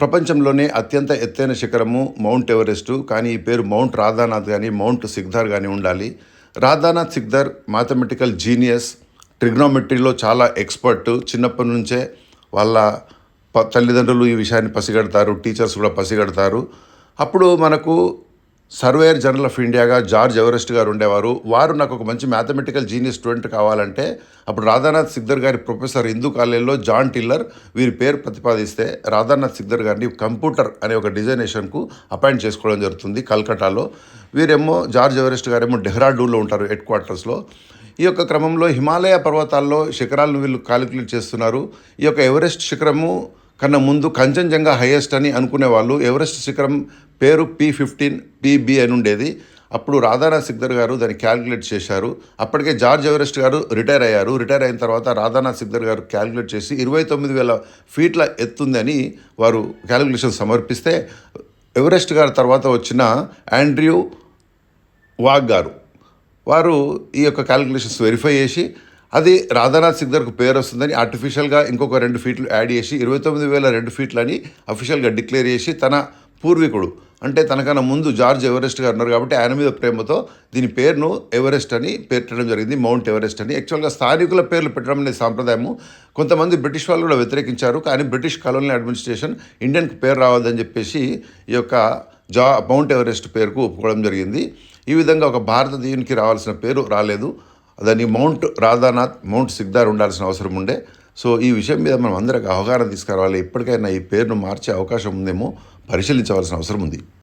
ప్రపంచంలోనే అత్యంత ఎత్తైన శిఖరము మౌంట్ ఎవరెస్టు కానీ ఈ పేరు మౌంట్ రాధానాథ్ కానీ మౌంట్ సిగ్దార్ కానీ ఉండాలి. రాధానాథ్ సిగ్దార్ మ్యాథమెటికల్ జీనియస్ ట్రిగ్నోమెట్రీలో చాలా ఎక్స్పర్ట్ చిన్నప్పటి నుంచే వాళ్ళ తల్లిదండ్రులు ఈ విషయాన్ని పసిగడతారు టీచర్స్ కూడా పసిగడతారు. అప్పుడు మనకు సర్వేయర్ జనరల్ ఆఫ్ ఇండియాగా జార్జ్ ఎవరెస్ట్ గారు ఉండేవారు. వారు నాకు ఒక మంచి మ్యాథమెటికల్ జీనియస్ స్టూడెంట్ కావాలంటే అప్పుడు రాధానాథ్ సిగ్దర్ గారి ప్రొఫెసర్ హిందూ కాలేజీలో జాన్ టిల్లర్ వీరి పేరు ప్రతిపాదిస్తే రాధానాథ్ సిగ్దర్ గారిని కంప్యూటర్ అనే ఒక డిజైనేషన్కు అపాయింట్ చేసుకోవడం జరుగుతుంది కల్కటాలో. వీరేమో జార్జ్ ఎవరెస్ట్ గారేమో డెహ్రాడూన్లో ఉంటారు హెడ్ క్వార్టర్స్లో. ఈ యొక్క క్రమంలో హిమాలయ పర్వతాల్లో శిఖరాలను వీళ్ళు కాలిక్యులేట్ చేస్తున్నారు. ఈ యొక్క ఎవరెస్ట్ శిఖరము కన్నా ముందు కంచన్జంగా హైయెస్ట్ అని అనుకునే వాళ్ళు ఎవరెస్ట్ శిఖరం పేరు పీ ఫిఫ్టీన్ పీబీ అని ఉండేది. అప్పుడు రాధానాథ్ సిగ్దర్ గారు దాన్ని క్యాలిక్యులేట్ చేశారు. అప్పటికే జార్జ్ ఎవరెస్ట్ గారు రిటైర్ అయ్యారు. రిటైర్ అయిన తర్వాత రాధానాథ్ సిగ్దర్ గారు క్యాలిక్యులేట్ చేసి ఇరవై తొమ్మిది వేల ఫీట్ల ఎత్తుందని వారు క్యాలిక్యులేషన్ సమర్పిస్తే ఎవరెస్ట్ గారి తర్వాత వచ్చిన ఆండ్రూ వాగ్ గారు. వారు ఈ యొక్క క్యాలిక్యులేషన్స్ వెరిఫై చేసి అది రాధానాథ్ సిగ్దర్కు పేరు వస్తుందని ఆర్టిఫిషియల్గా ఇంకొక రెండు ఫీట్లు యాడ్ చేసి ఇరవై తొమ్మిది వేల రెండు ఫీట్లని అఫీషియల్గా డిక్లేర్ చేసి తన పూర్వీకుడు. అంటే తనకన్నా ముందు జార్జ్ ఎవరెస్ట్ గారు ఉన్నారు కాబట్టి ఆయన మీద ప్రేమతో దీని పేరును ఎవరెస్ట్ అని పెట్టడం జరిగింది మౌంట్ ఎవరెస్ట్ అని. యాక్చువల్గా స్థానికుల పేర్లు పెట్టడం అనే సాంప్రదాయము కొంతమంది బ్రిటిష్ వాళ్ళు కూడా వ్యతిరేకించారు. కానీ బ్రిటిష్ కాలనీ అడ్మినిస్ట్రేషన్ ఇండియన్కి పేరు రావద్దని చెప్పేసి ఈ యొక్క జా మౌంట్ ఎవరెస్ట్ పేరుకు ఒప్పుకోవడం జరిగింది. ఈ విధంగా ఒక భారతీయునికి రావాల్సిన పేరు రాలేదు. దాన్ని మౌంట్ రాధానాథ్ మౌంట్ సిగ్దార్ ఉండాల్సిన అవసరం ఉండే. సో ఈ విషయం మీద మనం అందరికి అవగాహన తీసుకురావాలి. ఎప్పటికైనా ఈ పేరును మార్చే అవకాశం ఉందేమో పరిశీలించవలసిన అవసరం ఉంది.